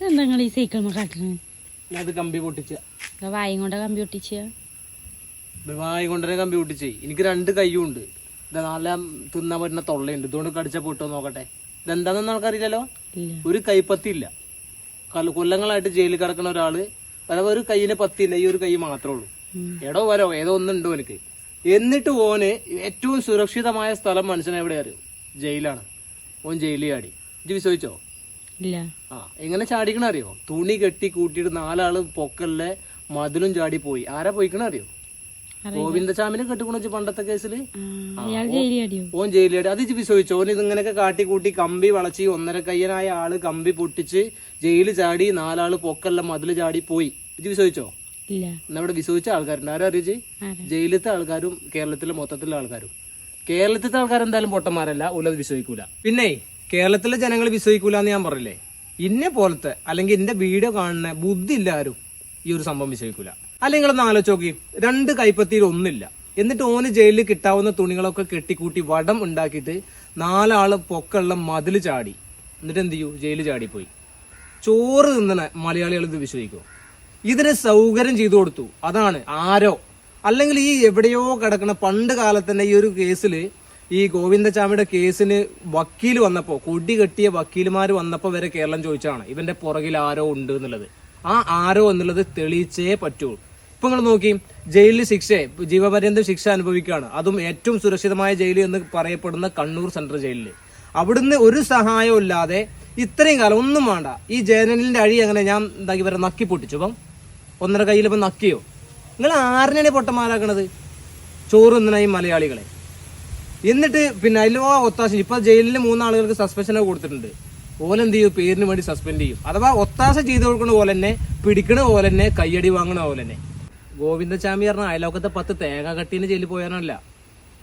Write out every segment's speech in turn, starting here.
ഇതെന്താ നിങ്ങൾ ഈ സൈക്കിൾ കാട്ടുന്നത് അത് കമ്പി പൊട്ടിച്ച വായും കൊണ്ട കമ്പി വായി കമ്പി പൊട്ടിച്ചേ. എനിക്ക് രണ്ട് കയ്യും ഉണ്ട്. ഇത് നല്ല തിന്നാൻ പറ്റുന്ന തൊള്ളയുണ്ട്. ഇതുകൊണ്ട് കടിച്ച പൊട്ടോ നോക്കട്ടെ. ഇതെന്താണെന്ന് നമുക്കറിയില്ലല്ലോ ഒരു കൈപ്പത്തി ഇല്ല കല- കൊല്ലങ്ങളായിട്ട് ജയിലിൽ കിടക്കുന്ന ഒരാൾ അഥവാ ഒരു കൈയിന് പത്തില്ല ഈ ഒരു കൈ മാത്രമേ ഉള്ളൂ. എടോ വരോ ഏതോ ഒന്നുണ്ടോ എനിക്ക്. എന്നിട്ട് ഓന് ഏറ്റവും സുരക്ഷിതമായ സ്ഥലം മനുഷ്യനെ എവിടെ അറിയും? ജയിലാണ്. ഓൻ ജയിലിൽ ആടി ഇത് വിശ്വസിച്ചോ? ആ എങ്ങനെ ചാടിക്കണ അറിയോ തുണി കെട്ടി കൂട്ടിയിട്ട് നാലാൾ പൊക്കല്ലേ മതിലും ചാടി പോയി. ആരാ പോയിക്കണ അറിയോ ഗോവിന്ദചാമിനെ കെട്ടിക്കൊണ്ടു പണ്ടത്തെ കേസിൽ? ഓൻ ജയിലിലായിട്ട് അത് വിശ്വസിച്ചു? ഓൻ ഇതിങ്ങനെയൊക്കെ കാട്ടി കൂട്ടി കമ്പി വളച്ച് ഒന്നര കയ്യനായ ആൾ കമ്പി പൊട്ടിച്ച് ജയിലിൽ ചാടി നാലാൾ പൊക്കല്ല മതിൽ ചാടി പോയി. ഇത് വിശ്വസിച്ചോ? എന്നാ വിശ്വസിച്ച ആൾക്കാരുണ്ട്. ആരാ അറിയിച്ച് ജയിലത്തെ ആൾക്കാരും കേരളത്തിലെ മൊത്തത്തിലെ ആൾക്കാരും. കേരളത്തിലത്തെ ആൾക്കാർ എന്തായാലും പൊട്ടന്മാരല്ല. ഉള്ളത് വിശ്വസിക്കൂല. പിന്നെ കേരളത്തിലെ ജനങ്ങൾ വിശ്വസിക്കൂല എന്ന് ഞാൻ പറഞ്ഞില്ലേ? ഇന്നെ പോലത്തെ അല്ലെങ്കിൽ എന്റെ വീഡിയോ കാണുന്ന ബുദ്ധി ഇല്ല ആരും ഈ ഒരു സംഭവം വിശ്വസിക്കൂല. അല്ലെങ്കിൽ നിങ്ങളൊന്ന് ആലോചിച്ച് നോക്കി. രണ്ട് കൈപ്പത്തിയിൽ ഒന്നില്ല. എന്നിട്ട് ഓന് ജയിലിൽ കിട്ടാവുന്ന തുണികളൊക്കെ കെട്ടിക്കൂട്ടി വടം ഉണ്ടാക്കിയിട്ട് നാലാൾ പൊക്കള്ള മതിൽ ചാടി. എന്നിട്ട് എന്ത് ചെയ്യൂ? ജയിലിൽ ചാടിപ്പോയി. ചോറ് തിന്നണ മലയാളികൾ ഇത് വിശ്വസിക്കും. ഇതിനെ സൗകര്യം ചെയ്തു കൊടുത്തു. അതാണ് ആരോ. അല്ലെങ്കിൽ ഈ എവിടെയോ കിടക്കണ പണ്ട് കാലത്തന്നെ ഈ ഒരു കേസിൽ ഈ ഗോവിന്ദചാമിയുടെ കേസിന് വക്കീൽ വന്നപ്പോൾ കൊടി കെട്ടിയ വക്കീലുമാർ വന്നപ്പോൾ വരെ കേരളം ചോദിച്ചാണ് ഇവന്റെ പുറകിൽ ആരോ ഉണ്ട് എന്നുള്ളത്. ആ ആരോ എന്നുള്ളത് തെളിയിച്ചേ പറ്റൂ. ഇപ്പൊ നിങ്ങൾ നോക്കി ജയിലിൽ ശിക്ഷ ജീവപര്യന്തം ശിക്ഷ അനുഭവിക്കുകയാണ്. അതും ഏറ്റവും സുരക്ഷിതമായ ജയിലിൽ എന്ന് പറയപ്പെടുന്ന കണ്ണൂർ സെൻട്രൽ ജയിലിൽ അവിടുന്ന് ഒരു സഹായവും ഇല്ലാതെ ഇത്രയും കാലം ഒന്നും വേണ്ട. ഈ ജനലിന്റെ അഴി അങ്ങനെ ഞാൻ എന്താക്കി വരെ നക്കി പൊട്ടിച്ചു? അപ്പം ഒന്നര കയ്യിൽ നക്കിയോ? നിങ്ങൾ ആറിനാണ് പൊട്ടന്മാരാക്കണത്? ചോറുന്നനായി മലയാളികളെ. എന്നിട്ട് പിന്നെ അതിൽ ആ ഒത്താശ ഇപ്പൊ ജയിലിൽ മൂന്നാളുകൾക്ക് സസ്പെൻഷൻ കൊടുത്തിട്ടുണ്ട്. ഓലെന്ത് ചെയ്യും? പേരിന് വേണ്ടി സസ്പെൻഡ് ചെയ്യും. അഥവാ ഒത്താശ ചെയ്ത് കൊടുക്കുന്ന പോലെ തന്നെ പിടിക്കണ പോലെ തന്നെ കയ്യടി വാങ്ങണ പോലെ തന്നെ. ഗോവിന്ദചാമി പറഞ്ഞ അയലോക്കത്തെ പത്ത് തേങ്ങ കട്ടീന് ജയിലിൽ പോയാനല്ല.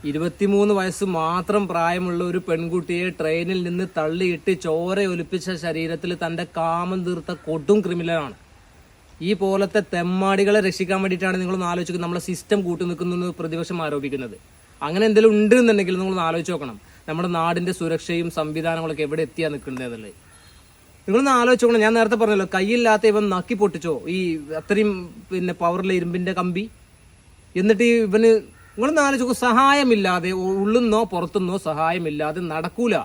ഇരുപത്തിമൂന്ന് വയസ്സ് മാത്രം പ്രായമുള്ള ഒരു പെൺകുട്ടിയെ ട്രെയിനിൽ നിന്ന് തള്ളിയിട്ട് ചോര ഒലിപ്പിച്ച ശരീരത്തിൽ തന്റെ കാമം തീർത്ത കൊടും ക്രിമിനലാണ് ഈ പോലത്തെ തെമ്മാടികളെ രക്ഷിക്കാൻ വേണ്ടിയിട്ടാണ് നിങ്ങളൊന്ന് ആലോചിക്കുന്നത് നമ്മളെ സിസ്റ്റം കൂട്ടി നിൽക്കുന്നു എന്ന് പ്രതിപക്ഷം ആരോപിക്കുന്നത്. അങ്ങനെ എന്തെങ്കിലും ഉണ്ട് എന്നുണ്ടെങ്കിൽ നിങ്ങൾ ആലോചിച്ച് നോക്കണം. നമ്മുടെ നാടിന്റെ സുരക്ഷയും സംവിധാനങ്ങളൊക്കെ എവിടെ എത്തിയാ നിൽക്കുന്നത് എന്നുള്ളത്. നിങ്ങളൊന്ന് ആലോചിച്ച് നോക്കണം. ഞാൻ നേരത്തെ പറഞ്ഞല്ലോ കൈയില്ലാത്ത ഇവൻ നക്കി പൊട്ടിച്ചോ? ഈ അത്രയും പിന്നെ പവറിലെ ഇരുമ്പിന്റെ കമ്പി? എന്നിട്ട് ഇവന് നിങ്ങളൊന്ന് ആലോചിച്ച് സഹായമില്ലാതെ ഉള്ളുന്നോ പുറത്തുനിന്നോ സഹായമില്ലാതെ നടക്കൂല.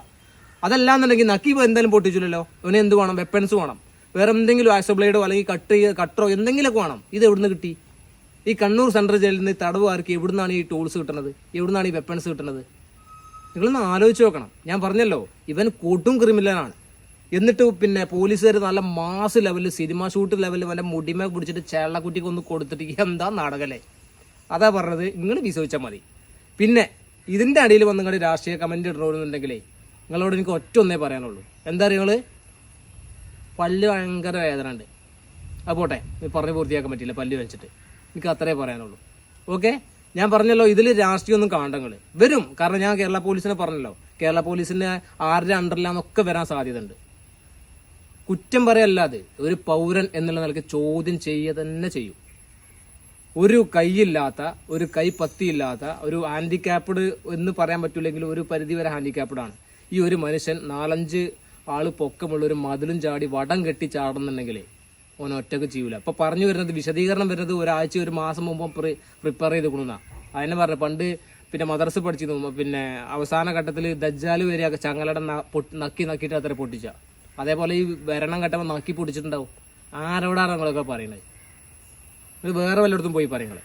അതല്ലാന്നുണ്ടെങ്കിൽ നക്കി എന്തായാലും പൊട്ടിച്ചില്ലല്ലോ. ഇവന് എന്ത് വേണം? വെപ്പൺസ് വേണം. വേറെ എന്തെങ്കിലും ആക്സോ ബ്ലേഡോ അല്ലെങ്കിൽ കട്ട് കട്ടറോ എന്തെങ്കിലുമൊക്കെ വേണം. ഇത് എവിടുന്ന് കിട്ടി? ഈ കണ്ണൂർ സെൻട്രൽ ജയിലിൽ നിന്ന് തടവുകാർക്ക് എവിടുന്നാണ് ഈ ടൂൾസ് കിട്ടുന്നത്? എവിടുന്നാണ് ഈ വെപ്പൺസ് കിട്ടുന്നത്? നിങ്ങളൊന്ന് ആലോചിച്ച് നോക്കണം. ഞാൻ പറഞ്ഞല്ലോ ഇവൻ കൂട്ടും ക്രിമിനലാണ് എന്നിട്ട് പിന്നെ പോലീസുകാർ നല്ല മാസ് ലെവലിൽ സിനിമ ഷൂട്ട് ലെവലിൽ വല്ല മുടിമ പിടിച്ചിട്ട് ചേളക്കുട്ടിക്ക് ഒന്ന് കൊടുത്തിട്ട് എന്താ നാടകല്ലേ? അതാ പറഞ്ഞത്. നിങ്ങൾ വിശ്വസിച്ചാൽ മതി. പിന്നെ ഇതിന്റെ അടിയിൽ വന്ന് നിങ്ങൾ രാഷ്ട്രീയ കമന്റ് ഇടണമെന്നുണ്ടെങ്കിലേ നിങ്ങളോട് എനിക്ക് ഒറ്റ ഒന്നേ പറയാനുള്ളൂ. എന്താ അറിയോ നിങ്ങൾ പല്ല് ഭയങ്കര വേദന ഉണ്ട് അത് പോട്ടെ ഇത് പറഞ്ഞ് പൂർത്തിയാക്കാൻ പറ്റില്ല പല്ല് വെച്ചിട്ട്. എനിക്ക് അത്രേ പറയാനുള്ളൂ. ഓക്കെ ഞാൻ പറഞ്ഞല്ലോ ഇതിൽ രാഷ്ട്രീയമൊന്നും കാണണ്ടങ്ങൾ വരും. കാരണം ഞാൻ കേരള പോലീസിനെ പറഞ്ഞല്ലോ. കേരള പോലീസിന് ആരുടെ അണ്ടറിലാന്നൊക്കെ വരാൻ സാധ്യതയുണ്ട്. കുറ്റം പറയല്ലാതെ ഒരു പൗരൻ എന്നുള്ള നിലയ്ക്ക് ചോദ്യം ചെയ്യുക തന്നെ ചെയ്യും. ഒരു കൈയില്ലാത്ത ഒരു കൈ പത്തിയില്ലാത്ത ഒരു ഹാൻഡിക്യാപ്ഡ് എന്ന് പറയാൻ പറ്റില്ലെങ്കിൽ ഒരു പരിധി വരെ ഹാൻഡിക്യാപ്ഡാണ് ഈ ഒരു മനുഷ്യൻ നാലഞ്ച് ആൾ പൊക്കമുള്ള ഒരു മതിലും ചാടി വടം കെട്ടി ചാടുന്നുണ്ടെങ്കിൽ ഓൻ ഒറ്റയ്ക്ക് ചെയ്യൂല. അപ്പൊ പറഞ്ഞു വരുന്നത് വിശദീകരണം വരുന്നത് ഒരാഴ്ച ഒരു മാസം മുമ്പ് പ്രിപ്പയർ ചെയ്ത് കൊടുക്കുന്ന അതിനെ പറഞ്ഞു പണ്ട് പിന്നെ മദർസ് പഠിച്ചിരുന്നു പിന്നെ അവസാന ഘട്ടത്തിൽ ദജ്ജാൽ വരെ ചങ്ങലട ന- പൊട്ടി- നക്കി നക്കിയിട്ട് അത്ര പൊട്ടിച്ച. അതേപോലെ ഈ വരണം ഘട്ടം നക്കി പൊട്ടിച്ചിട്ടുണ്ടാവും. ആരോടാണ് നിങ്ങളൊക്കെ പറയണത് ഇത് വേറെ വല്ലയിടത്തും പോയി പറയുന്നത്